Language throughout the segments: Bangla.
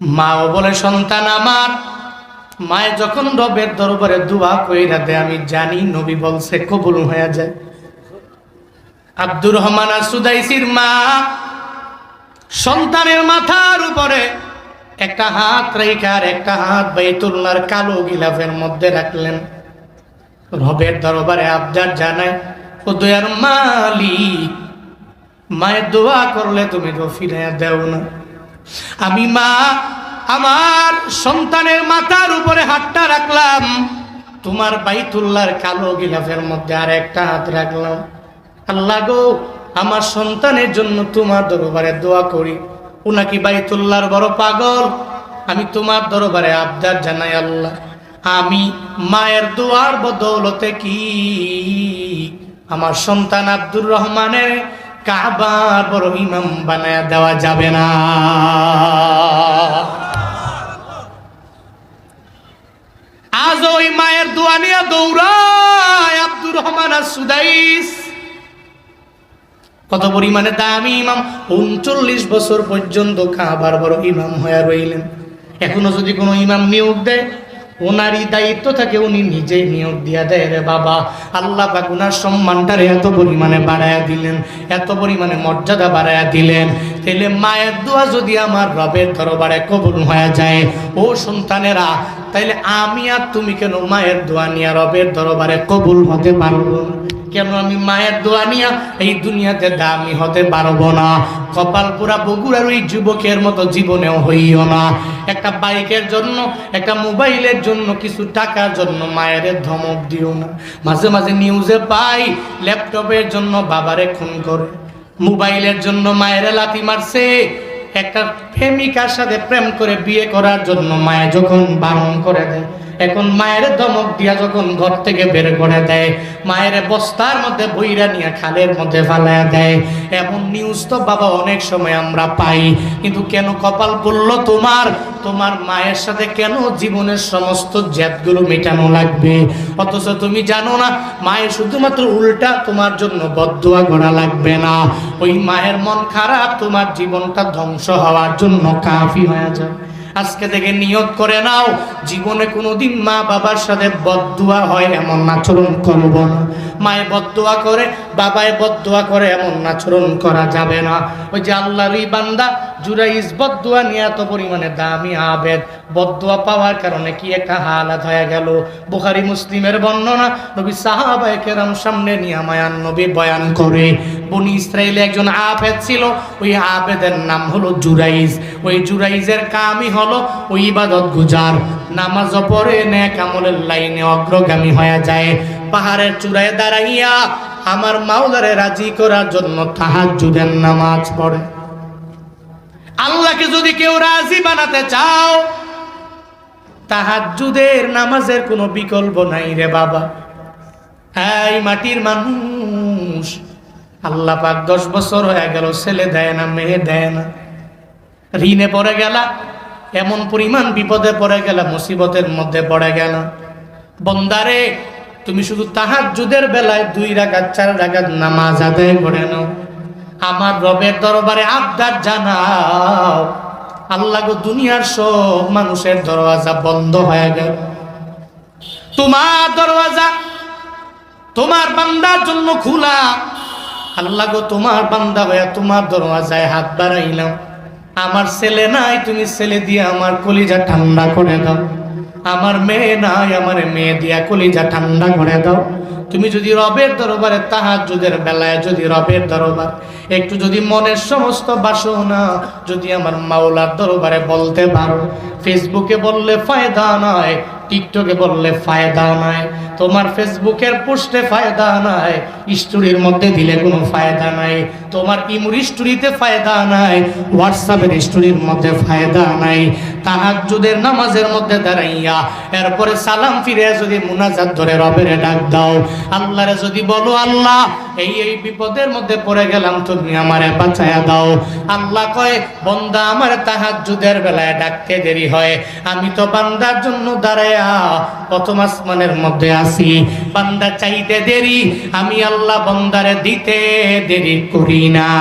মাও বলে, সন্তান আমার, মায়ে যখন রবের দরবারে দোয়া কইরা দেয়, আমি জানি নবী বলছে, কবুল হয়ে যায়। আব্দুর রহমান সুদাইসির মা সন্তানের মাথার উপরে একটা হাত রেখার একটা হাত বাইতুল্লার কালো গিলাফের মধ্যে রাখলেন। রবের দরবারে আবদার জানায়, ও দয়ার মালিক, মায়ের দোয়া করলে তুমি তো ফিরে দেও না। আমি মা, আমার সন্তানের মাথার উপরে হাতটা রাখলাম। তোমার বাইতুল্লার কালো গিলাফের মধ্যে আর একটা হাত রাখলাম। আল্লাহ গো, আমার সন্তানের জন্য তোমার দরবারে দোয়া করি। ও নাকি বাইতুল্লাহর বড় পাগল। আমি তোমার দরবারে আবদার জানাই আল্লাহ। আমি মায়ের দোয়ার বদৌলতে কি? আমার সন্তান আব্দুর রহমানের কাবার বড় ইমাম বানায় দেওয়া যাবে না। আজ ওই মায়ের দোয়া নিয়ে দৌড়ায় আব্দুর রহমান আর সুদাইস। কত পরিমাণে দামি ইমাম, উনচল্লিশ বছর পর্যন্ত কাবার বড় ইমাম হয়ে রইলেন। এখনও যদি কোনো ইমাম নিয়োগ দেয় ওনারই দায়িত্ব থাকে, উনি নিজেই নিয়োগ দিয়া দেয় রে বাবা আল্লাহ ওনার সম্মানটারে এত পরিমাণে বাড়ায়া দিলেন, এত পরিমাণে মর্যাদা বাড়ায়া দিলেন তাহলে মায়ের দোয়া যদি আমার রবের দরবারে কবুল হয়ে যায়, ও সন্তানেরা, তাইলে আমি আর তুমি কেন মায়ের দোয়া নিয়ে রবের দরবারে কবুল হতে পারব? কেন আমি মায়ের দোয়া নিয়া এই দুনিয়াতে দামি হতে পারব না? কপাল পুরা বগুড়ার ওই যুবকের মতো জীবনেও হইও না। একটা বাইকের জন্য, একটা মোবাইলের জন্য কিছু টাকার জন্য মায়ের ধমক দিও না। মাঝে মাঝে নিউজে পাই ল্যাপটপের জন্য বাবারে খুন করে। মোবাইলের জন্য মায়ের লাথি মারছে। একটা প্রেমিকার সাথে প্রেম করে বিয়ে করার জন্য মায়ে যখন বারণ করে দেয় এখন মায়ের ধমক দিয়া যখন ঘর থেকে বের করে দেয়, মায়ের বস্তার মধ্যে বইরা নিয়ে খালের মধ্যে ফালায়া দেয়। এমন নিউজ তো বাবা অনেক সময় আমরা পাই, কিন্তু কেন কপাল পড়ল তোমার? তোমার মায়ের সাথে কেন জীবনের সমস্ত জ্যাতগুলো মেটানো লাগবে? অথচ তুমি জানো না মায়ের শুধুমাত্র উল্টা তোমার জন্য বদুয়া করা লাগবে না। ওই মায়ের মন খারাপ, তোমার জীবনটা ধ্বংস হওয়ার জন্য কাফি হয়ে যাবে। আজকে থেকে নিয়ত করে নাও, জীবনে কোনোদিন মা বাবার সাথে বদুয়া হয় এমন আচরণ করব না। মায়ে বদুয়া করে, বাবায় বদুয়া করে এমন আচরণ করা যাবে না। ওই যে আল্লাহরই বান্দা জুরাইজ বদুয়া নিয়ে এত পরিমাণে দামি আবেদ বদুয়া পাওয়ার কারণে কি একটা হালাত হয়ে গেল? বুখারি, মুসলিমের বর্ণনা, নবী সাহাবায়ে কেরাম সামনে নিয়ে মায়ান নবী বয়ান করে, বনি ইসরায়েলে একজন আবেদ ছিল, ওই আবেদের নাম হলো জুরাইজ। ওই জুরাইজের কামই হলো ওই ইবাদত গুজার। নামাজ পড়ে নেক আমলের লাইনে অগ্রগামী হয়ে যায়। পাহাড়ের চূড়ায় দাঁড়াইয়া আমার মাওলারে রাজি করার জন্য তাহাজ্জুদের নামাজ পড়ে। আল্লাহকে যদি কেউ রাজি বানাতে চাও তাহাজ্জুদের নামাজের কোনো বিকল্প নাই রে বাবা। এই মাটির মানুষ, আল্লাহ পাক দশ বছর হয়ে গেল, ছেলে দেয় না, মেয়ে দেয় না। ঋণে পড়ে গেলা, এমন পরিমাণ বিপদে পড়ে গেলা, মুসিবতের মধ্যে পড়ে গেল। বন্দারে, তুমি শুধু তাহার যুদের বেলায় দুই রাগাত চার রাগাত নামাজ আদায় করে নাও। আমার রবের দরবারে আবদার জানাও আল্লাহ গো দুনিয়ার সব মানুষের দরওয়াজা বন্ধ হয়ে গেল। তোমার দরওয়াজা, তোমার বান্দার জন্য খোলা। আল্লাহ গো তোমার বান্দা হয়ে তোমার দরওয়াজায় হাত বাড়াইলাম। আমার ছেলে নাই, তুমি ছেলে দিয়ে আমার কলিজা ঠান্ডা করে দাও। আমার মেয়ে নাই, আমার মেয়ে দিয়া কলিজা ঠান্ডা করে দাও। তুমি যদি রবের দরবারে তাহাজ্জুদের বেলায় যদি রবের দরবার, একটু যদি মনের সমস্ত বাসনা যদি আমার মাওলার দরবারে বলতে পারো। ফেসবুকে বললে ফায়দা নয় টিকটকে বললে ফায়দা নাই, তোমার ফেসবুকের পোস্টে ফায়দা নাই, স্টোরির মধ্যে দিলে কোনো ফায়দা নাই। তোমার ইমুর স্টোরিতে ফায়দা নাই হোয়াটসঅ্যাপের স্টোরির মধ্যে ফায়দা নাই, তাহাজ্জুদের নামাজের মধ্যে দাঁড়াইয়া, এরপরে সালাম ফিরে যদি মুনাজাত ধরে রবেরে ডাক দাও, আল্লাহরে যদি বলো, আল্লাহ, এই এই বিপদের মধ্যে পড়ে গেলাম, তুমি আমারে বাঁচায়া দাও। আল্লাহ কয়, বন্দা, আমার তাহাজ্জুদের বেলায় ডাকতে দেরি হয়, আমি তো বান্দার জন্য দাঁড়ায়া প্রথম আসমানের মধ্যে আসি বান্দা চাইতে দেরি, আমি আল্লাহ বন্দারে দিতে দেরি করি। না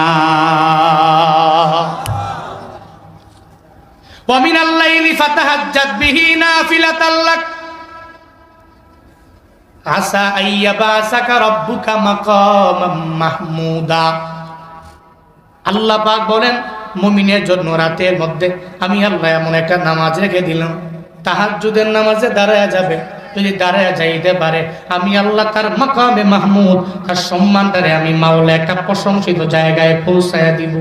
ومن الليل فتهجد به نافلة لك عسى أن يبعثك ربك مقاما محمودا আল্লাহ পাক বলেন মুমিনের জন্য রাতের মধ্যে আমি আল্লাহ এমন একটা নামাজ রেখে দিলাম তাহাজ্জুদের নামাজে দাঁড়ায় যাবে যদি দাঁড়ায় যাইতে পারে, আমি আল্লাহ তার মাকামে মাহমুদ, তার সম্মানটারে আমি মাওলা একটা প্রশংসিত জায়গায় পৌঁছায়া দিব।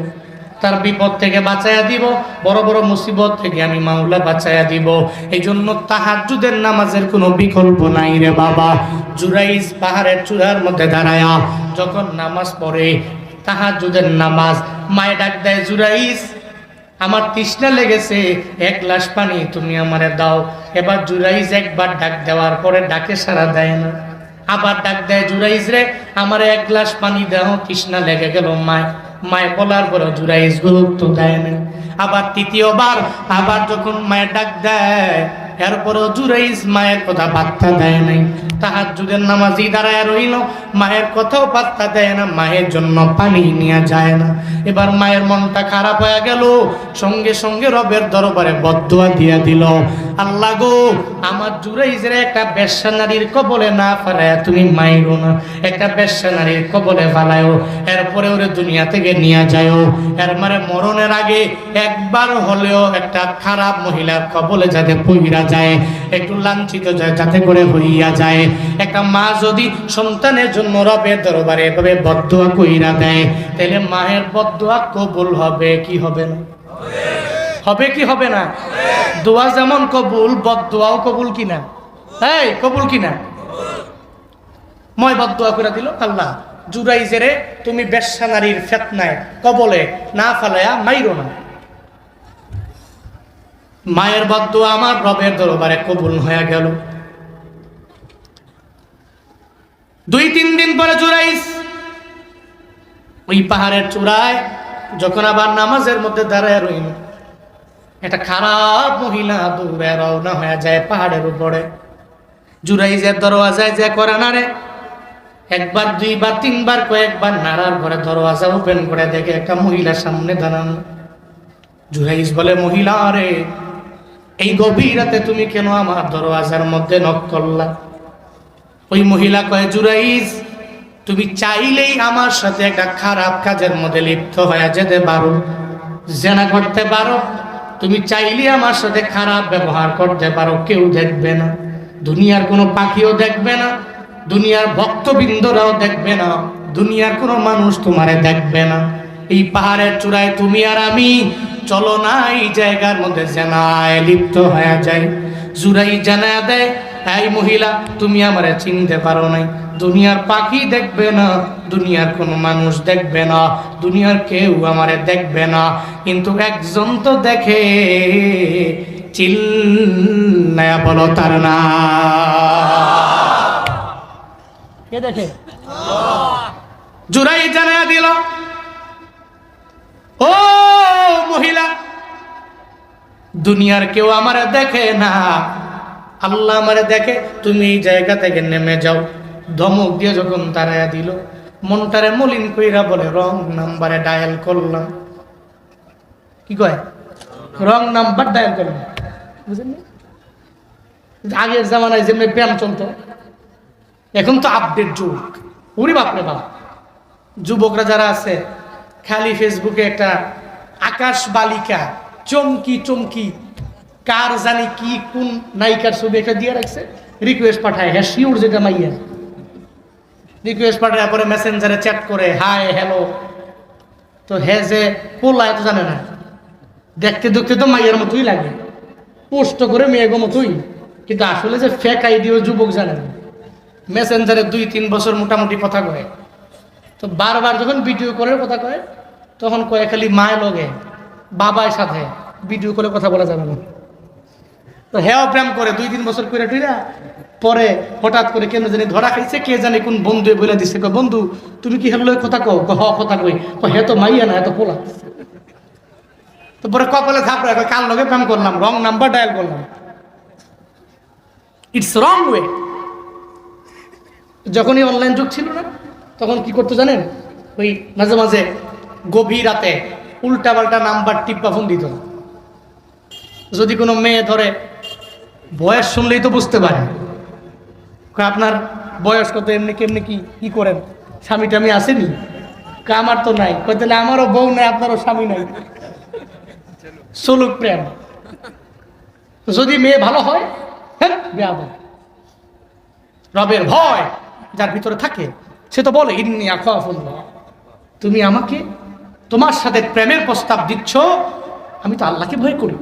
তার বিপদ থেকে বাঁচাইয়া দিব, বড় বড় মুসিবত থেকে আমি মাওলা বাঁচাইয়া দিব। এই জন্য তাহাজুদের নামাজের কোনো বিকল্প নাই রে বাবা। জুরাইজ পাহাড়ের চূড়ার মধ্যে দাঁড়ায়া, যখন নামাজ পড়ে তাহাজুদের নামাজ, মায়ে ডাক দেয় জুরাইজ আমার তৃষ্ণা লেগেছে, এক গ্লাস পানি তুমি আমারে দাও। এবার জুরাইজ একবার ডাক দেওয়ার পরে ডাকে সারা দেয় না। আবার ডাক দেয়, জুরাইজ রে, আমার এক গ্লাস পানি দাও, তৃষ্ণা লেগে গেল মায়। মায় বলার পরে জুরাইজ গুরুত্ব দেয় না। আবার তৃতীয়বার, আবার যখন মায়ের ডাক দেয় এরপরও জুরাইজ মায়ের কথা পাত্তা দেয় নাই। তাহার যুগের নামাজি দাঁড়ায় রইল। মায়ের কথাও পাত্তা দেয় না। মায়ের জন্য পানি নিয়ে যায় না। এবার মায়ের মনটা খারাপ হয়ে গেল। সঙ্গে সঙ্গে রবের দরবারে বদুয়া দিয়ে দিল। আল্লাহ গো, আমার জুরাইজের একটা বেশ্যা নারীর কবলে না ফালায় তুমি মাইরো না। একটা বেশ্যা নারীর কবলে ফালায়ও এরপরে ওরে দুনিয়া থেকে নিয়ে যায়ও এর মানে মরণের আগে একবার হলেও একটা খারাপ মহিলার কবলে যাতে পইরা যায়, একটু লাঞ্ছিত যায়, যাতে করে হইয়া যায়। একটা মা যদি সন্তানের জন্য রবের দরবারে এভাবে বদুয়া কইরা দেয়, তাহলে মায়ের বদুয়া কবুল হবে কি হবে না? হবে কি হবে না? দোয়া যেমন কবুল বদুয়াও কবুল কিনা? এই, কবুল কিনা? ময় বদুয়া করে দিল, আল্লাহ জুরাই জেরে তুমি বেশ্যা নারীর ফেতনায় কবলে না ফালায়া মাইরো না। মায়ের বদুয়া আমার রবের দরবারে কবুল হয়ে গেল। দুই, তিন দিন পরে জুরাইস ওই পাহাড়ের চূড়ায় যখন আবার নামাজের মধ্যে দাঁড়ায় রইল, একটা খারাপ মহিলা দৌড়ে রওনা হয়ে যায় পাহাড়ের উপরে। জুরাইজের দরওয়াজায় যে করে না রে একবার, দুইবার, তিনবার, কয়েকবার নাড়ার ঘরে দরওয়াজা ওপেন করে দেখে একটা মহিলা সামনে দাঁড়ানো। জুরাইজ বলে, মহিলা রে এই গভীর রাতে তুমি কেন আমার দরওয়াজার মধ্যে নক করলা? ওই মহিলা কয়, জুরাইজ, তুমি চাইলেই আমার সাথে একটা খারাপ কাজের মধ্যে লিপ্ত হয়ে যেতে পারো, জেনা করতে পারো। তুমি চাইলে আমার সাথে খারাপ ব্যবহার করতে পারো, কেউ দেখবে না। দুনিয়ার কোনো পাখিও দেখবে না, দুনিয়ার ভক্তবৃন্দরাও দেখবে না, দুনিয়ার কোনো মানুষ তোমারে দেখবে না। এই পাহাড়ের চূড়ায় তুমি আর আমি চলো না এই জায়গার মধ্যে জেনায় লিপ্ত হয়ে যায় জুরাই জানা দেয় এই মহিলা তুমি আমারে চিনতে পারো নাই। দুনিয়ার পাখি দেখবে না দুনিয়ার কোনো মানুষ দেখবে না দুনিয়ার কেউ আমারে দেখবে না। কিন্তু একজন তো দেখে চিল্লায়া বলো তার না। কে দেখে? জুরাই জানা দিল ও মহিলা, দুনিয়ার কেউ আমারে দেখে না। আল্লাহ আমারে দেখে, তুমি এই জায়গা থেকে নেমে যাও। ধমক দিয়ে যখন তারায়া দিল, মনটারে মলিন কইরা বলে, রং নাম্বারে ডায়াল করলাম। কি কয়? রং নাম্বার ডায়াল করলাম। বুঝলেন আগের জামানায় যেমনি প্যাম চলতো, এখন তো আপডেট যুগ উরি বাপরে বাপ। যুবকরা যারা আছে খালি ফেসবুকে একটা আকাশ বালিকা, চমকি চমকি, কার জানি কি, কোন নায়িকার ছবি একটা দিয়ে রাখছে রিকোয়েস্ট পাঠায় হ্যাঁ শিওর যেটা মাইয়া। রিকোয়েস্ট পাঠায় পরে মেসেঞ্জারে চ্যাট করে হাই হ্যালো তো হ্যাঁ যে পোলায় তো জানে না। দেখতে দেখতে তো মাইয়ের মতোই লাগে। পোস্ট করে মেয়েগো মতোই। কিন্তু আসলে যে ফেক আইডিও যুবক জানে না। মেসেঞ্জারে দুই, তিন বছর মোটামুটি কথা কয়। তো বারবার যখন ভিডিও কলের কথা কয় তখন কয়ে খালি মায় লগে বাবার সাথে ভিডিও কলে কথা বলা যাবে না। তো হ্যাঁ প্রেম করে দুই তিন বছর করে টুইরা পরে হঠাৎ করে কেন জানি ধরা খাইছে কে জানে কোন বন্ধু বলে দিছে। বন্ধু তুমি কি হ্যালো কথা কয়, হ কথা কই। হে তো মাইয়া না এত পোলা। তো পরে কপালে থাপড়ে কার লগে প্রেম করলাম রং নাম্বার ডায়াল করলাম। ইটস রং ওয়ে যখনই অনলাইন যুগ ছিল না তখন কি করতো জানেন? ওই মাঝে মাঝে গভীর রাতে উল্টা পাল্টা নাম্বার টিপ্পা ফোন দিত। যদি কোনো মেয়ে ধরে, বয়স শুনলেই তো বুঝতে পারে। আপনার বয়স কত? এমনি কেমনি কি কি করেন? স্বামী টামি আসেনি? আমার তো নাই। তাহলে আমারও বউ নাই, আপনারও স্বামী নাই। চলুক প্রেম। যদি মেয়ে ভালো হয় হ্যাঁ বেয়াদ রবের ভয় যার ভিতরে থাকে, সে তো বলে, ইন্নি আখাফুল্লাহ। তুমি আমাকে তোমার সাথে প্রেমের প্রস্তাব দিচ্ছ, আমি তো আল্লাহকে ভয় করি।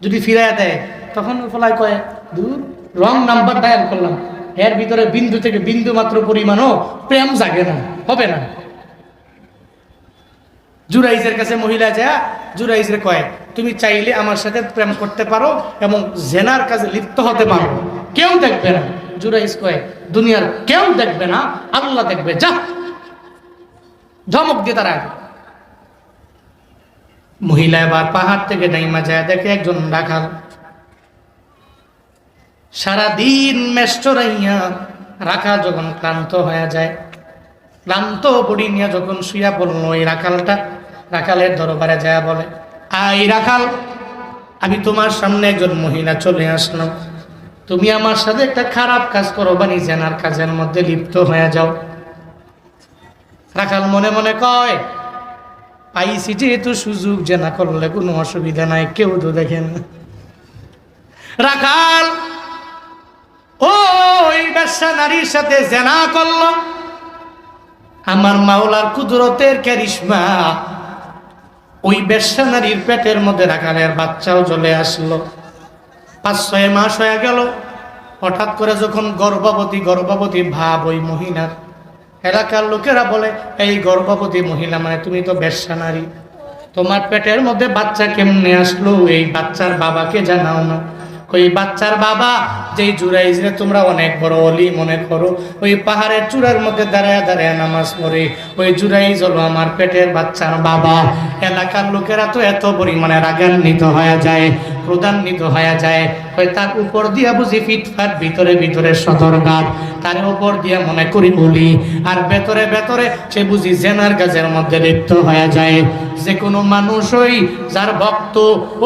যদি ফিরাইয়া দেয়, তখন ফলায় কয়, দূর, রং নাম্বার ডায়াল করলাম। এর ভিতরে বিন্দু থেকে বিন্দু মাত্র পরিমাণও প্রেম জাগে না, হবে না। জুরাইজের কাছে মহিলা যা জুরাইজের কয়, তুমি চাইলে আমার সাথে প্রেম করতে পারো এবং জেনার কাজে লিপ্ত হতে পারো। কেউ দেখবে না। জুরাইজ কয়, দুনিয়ার কেউ দেখবে না, আল্লাহ দেখবে। যা। ধমক দিয়ে তারা। মহিলা এবার পাহাড় থেকে নাইমা যায়, দেখে একজন রাখাল, সারাদিন মেষ্ট মেষ্টরাইয়া রাখা যখন ক্লান্ত হয়ে যায়, ক্লান্ত বডি নিয়ে যখন শুয়া পড়ল ওই রাখালটা, রাখালের দরবারে যায় বলে, আই রাখাল, আমি তোমার সামনে একজন মহিলা চলে আসলাম। তুমি আমার সাথে একটা খারাপ কাজ করো বা নিজেনার কাজের মধ্যে লিপ্ত হয়ে যাও। রাখাল মনে মনে কয় পাইছি যেহেতু সুযোগ যে না করলে কোনো অসুবিধা নাই, কেউ তো দেখেন রাখাল ওই ব্যবসা নারীর সাথে জেনা করল, আমার মাওলার কুদরতের ক্যারিশমা, ওই বেশ্যা নারীর পেটের মধ্যে রাখালের বাচ্চাও চলে আসলো। পাঁচ, ছয় মাস হয়ে গেল, হঠাৎ করে যখন গর্ভবতী গর্ভবতী ভাব ওই মহিলার এলাকার লোকেরা বলে, এই গর্ভবতী মহিলা মানে তুমি তো বেশ্যা নারী। তোমার পেটের মধ্যে বাচ্চা কেমনে আসলো? এই বাচ্চার বাবাকে জানাও না। ওই বাচ্চার বাবা, যেই জুরাইজরে তোমরা অনেক বড় অলি মনে করো। ওই পাহাড়ের চূড়ার মধ্যে দাঁড়ায় দাঁড়ায় নামাজ পড়ে। ওই জুরাইজ হলো আমার পেটের বাচ্চার বাবা। এলাকার লোকেরা তো এত পরিমাণে রাগান্বিত হয়ে যায়। ক্রোধান্বিত হয়ে যায়। ওই তার উপর দিয়া বুঝি ফিটফাট, ভিতরে ভিতরে সদরঘাট তার উপর দিয়া মনে করি বলি, আর ভেতরে ভেতরে সে বুঝি জেনার গাছের মধ্যে লিপ্ত হয়ে যায়। যে কোনো মানুষই যার ভক্ত,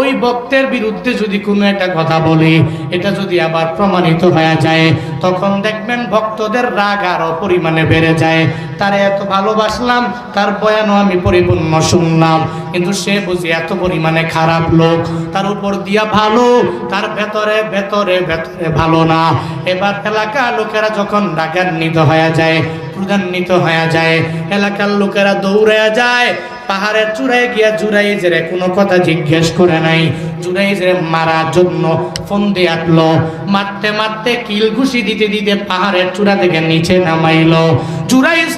ওই ভক্তের বিরুদ্ধে যদি কোনো একটা কথা বলে, এটা যদি আবার প্রমাণিত হয়ে যায়, তখন দেখবেন ভক্তদের রাগ আরও পরিমাণে বেড়ে যায়। তারে এত ভালোবাসলাম, তার বয়ানও আমি পরিপূর্ণ শুনলাম। কিন্তু সে বুঝি এত পরিমাণে খারাপ লোক, তার উপর দিয়া ভালো, তার ভেতরে ভেতরে ভেতরে ভালো না। এবার এলাকার লোকেরা যখন রাগান্বিত হয়ে যায়, ক্রুধান্বিত হয়ে যায়, এলাকার লোকেরা দৌড়ে যায়, পাহাড়ের চূড়ায় গিয়া জুড়াই জেরে কোনো কথা জিজ্ঞেস করে নাই। জুড়াই জেরে মারার জন্য ফোন দিয়ে আটলো। মারতে মারতে কিল ঘুষি দিতে দিতে পাহাড়ের চূড়া থেকে নিচে নামাইল। জুরাইজ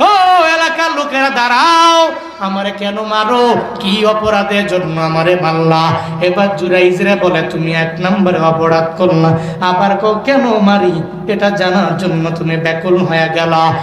ও এলাকার লোকেরা, দাঁড়াও। আমারে কেন মারো? কি অপরাধের জন্য আমারে মারলা? এবার জুরাইজরে বলে, তুমি এক নম্বরে অপরাধ করলা। আবার কও, কেন মারি? এটা জানার জন্য তুমি ব্যাকুল হয়ে গেলা।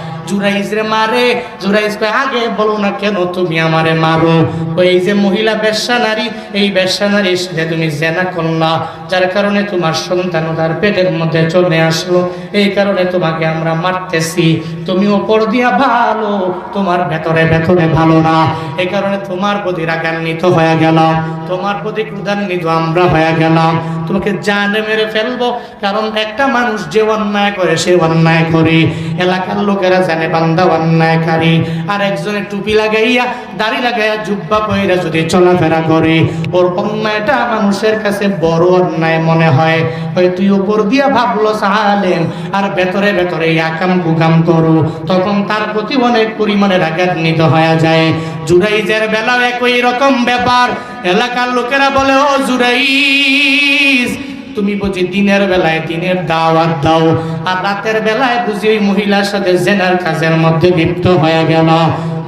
যার কারণে তোমার সন্তান তার পেটের মধ্যে চলে আসলো। এই কারণে তোমাকে আমরা মারতেছি। তুমি ওপর দিয়া ভালো, তোমার ভেতরে ভেতরে ভালো না। এই কারণে তোমার প্রতি রাগান্বিত হয়ে গেলাম। তোমার প্রতি ক্রুধান্বিত আমরা হয়ে গেলাম। তোমাকে জানে মেরে ফেলব, কারণ একটা মানুষ যে অন্যায় করে, সে অন্যায় করে। এলাকার লোকেরা জানে বান্দা অন্যায়কারী। আর একজনে টুপি লাগাইয়া, দাড়ি লাগাইয়া জুব্বা পইরা যদি চলাফেরা করে, ওর অন্যায়টা মানুষের কাছে বড় অন্যায় মনে হয়। ওই তুই উপর দিয়া ভাবলো সাহালেম আর ভেতরে ভেতরে আকাম কুকাম করো। তখন তার প্রতি অনেক পরিমাণে রাগান্বিত হয়ে যায়। জুরাইজের বেলাও একই রকম ব্যাপার। এলাকার লোকেরা বলে, ও জুরাইজ, তুমি বুঝি দিনের বেলায় দিনের দাওয়াত দাও, আর রাতের বেলায় বুঝি ওই মহিলার সাথে জেনার কাজের মধ্যে লিপ্ত হয়ে গেল।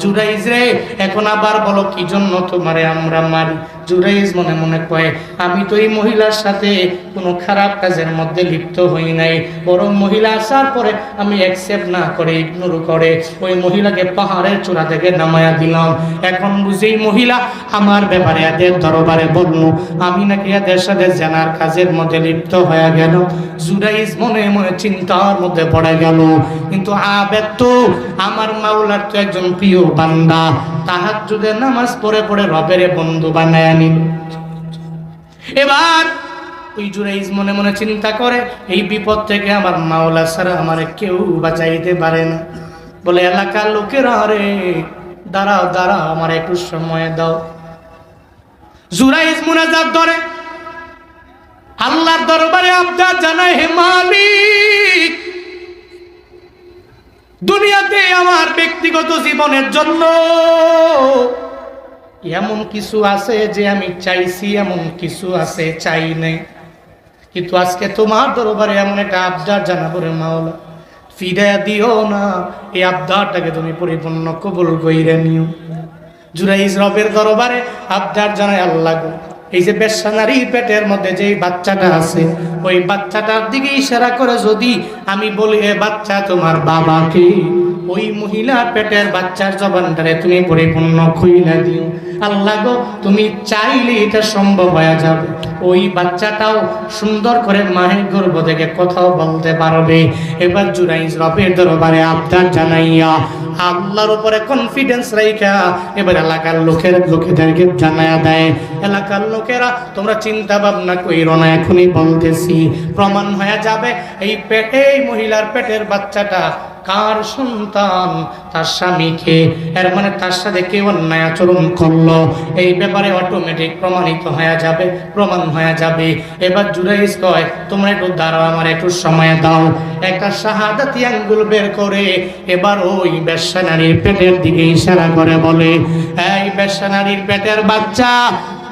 জুরাইজ রে, এখন আবার বলো, কি জন্য তোমারে আমরা মারি? জুরাইজ মনে মনে কয়, আমি তো এই মহিলার সাথে কোনো খারাপ কাজের মধ্যে লিপ্ত হই নাই। বরং মহিলা আসার পরে আমি অ্যাকসেপ্ট না করে ইগনোর করে। ওই মহিলাকে পাহাড়ের চূড়া থেকে নামায়া দিলাম। এখন বুঝি এই মহিলা আমার ব্যাপারে এদের দরবারে বলল, আমি নাকি এদের সাথে জানার কাজের মধ্যে লিপ্ত হয়ে গেল। জুরাইজ মনে মনে চিন্তার মধ্যে পড়ে গেল। কিন্তু আবেদ তো, আমার মাওলার তো একজন প্রিয় বান্দা। তাহার যদি নামাজ পড়ে পড়ে রবের বন্ধু বানায় নিল এবার ওই জুরাইজ মনে মনে চিন্তা করে, এই বিপদ থেকে আমার মাওলা ছাড়া আমার কেউ বাঁচাইতে পারে না। বলে, এলাকার লোকেরা রে, দাঁড়াও দাঁড়াও, আমার একটু সময় দাও। জুরাইজ মুনাজাত ধরে, আল্লাহর দরবারে আবদার জানায়, হে মালিক, দুনিয়াতে আমার ব্যক্তিগত জীবনের জন্য এমন কিছু আছে যে আমি চাইছি, এমন কিছু আছে চাই নাই। কিন্তু আজকে তোমার দরবারে এমন একটা আবদার জানাব রে মাওলা। ফিদায়া দিও না, এই আবদারটাকে তুমি পরিপূর্ণ কবুল কইরে নিও। জুরাইজ রবের দরবারে আবদার জানায় আল্লাহ এই যে বেশ্যা নারীর পেটের মধ্যে যে বাচ্চাটা আছে, ওই বাচ্চাটার দিকে ইশারা করে যদি আমি বলি, এ বাচ্চা তোমার বাবাকে ওই মহিলার পেটের বাচ্চার জবানটারে তুমি পরিপূর্ণ খুইলা দিও। আল্লাহ গো, তুমি চাইলে এটা সম্ভব হয়ে যাবে। ওই বাচ্চাটাও সুন্দর করে মায়ের গর্ভ থেকে কথাও বলতে পারবে। এবার জুরাইজ রবের দরবারে আবদার জানাইয়া আল্লাহর উপরে কনফিডেন্স রাইখা, এবার এলাকার লোকের, লোকেদেরকে জানায়া দেয়। এলাকার লোকেরা, তোমরা চিন্তা ভাবনা কইরো না, এখনই বলতেছি। প্রমাণ হয়ে যাবে, এই পেটে এই মহিলার পেটের বাচ্চাটা কার সন্তান? তার স্বামীকে এর মানে তার সাথে কে অন্যায় আচরণ করল? এই ব্যাপারে অটোমেটিক প্রমাণিত হয়ে যাবে, প্রমাণ হয়ে যাবে। এবার জুরাইজ কয়, তোমরা একটু দাঁড়াও, আমার একটু সময় দাও। একটা শাহাদাতি আঙ্গুল বের করে এবার ওই বেশ্যা নারীর পেটের দিকে ইশারা করে বলে, এই বেশ্যা নারীর পেটের বাচ্চা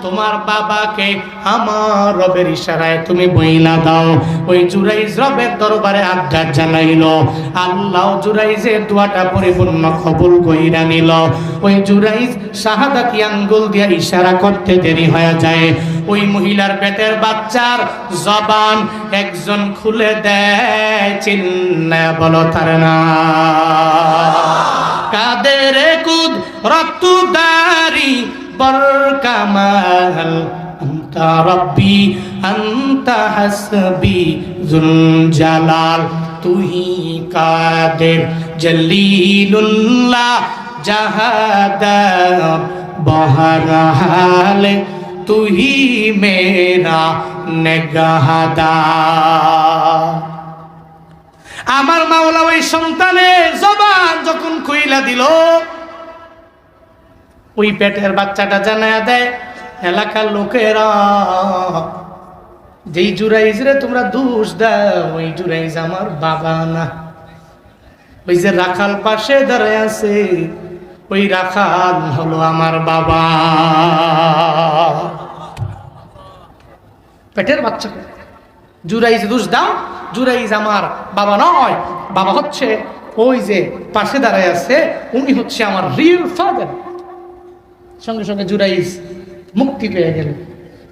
তোমার বাবাকে আমার রবের ইশারায় তুমি বইলা দাও। ওই জুরাইজ রবের দরবারে আবদার জানাইল। আল্লাহ জুরাইজের দোয়াটা পরিপূর্ণ কবুল কইরা নিল। ওই জুরাইজ শাহাদাতি আঙ্গুল দিয়ে ইশারা করতে দেরি হয়ে যায়। ওই মহিলার পেটের বাচ্চার জবান একজন খুলে দেয়, চিন্না বলো তার না কাদের কুদ রক্তদারি কামাল, আন্তা রব্বি, আন্তা হাসবি জুল জালাল তুহি কাদের জলিলুল্লাহ জাহাদার বহরহাল তুহি মেরা নেগাহাদা। আমার মাওলা ওই সন্তানের জবান যখন কইলা দিল ওই পেটের বাচ্চাটা জানায় দেয়, এলাকার লোকেরা, যেই জুরাইজ রে তোমরা দোষ দাও, ওই জুরাইজ আমার বাবা না। ওই যে রাখাল পাশে দাঁড়ায় আছে, ওই রাখাল হলো আমার বাবা। পেটের বাচ্চা জুরাইজ দোষ দাও, জুরাইজ আমার বাবা নয়, বাবা হচ্ছে ওই যে পাশে দাঁড়ায় আছে, উনি হচ্ছে আমার রিয়েল ফাদার সঙ্গে সঙ্গে জুরাইজ মুক্তি পেয়ে গেল।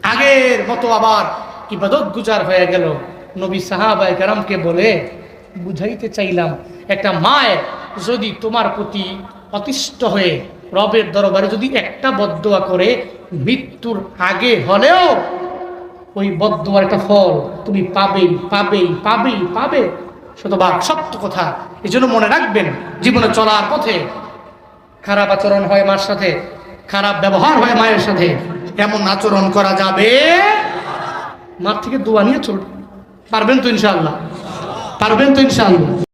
আগের মতো আবার ইবাদত গুজার হয়ে গেল। নবী সাহাবাই কারামকে বলে, বুঝাইতে চাইলাম, একটা মায়ের যদি তোমার প্রতি অতিষ্ঠ হয়ে রবের দরবারে যদি একটা বদোয়া করে, মৃত্যুর আগে হলেও ওই বদোয়ার একটা ফল তুমি পাবেই পাবেই পাবেই, পাবে। শতভাগ সত্য কথা। এই জন্য মনে রাখবেন, জীবনে চলার পথে খারাপ আচরণ হয় মার সাথে। খারাপ ব্যবহার হয় মায়ের সাথে, এমন আচরণ করা যাবে? মার থেকে দোয়া নিয়ে চলবে পারবেন তো ইনশাল্লাহ পারবেন তো ইনশাল্লাহ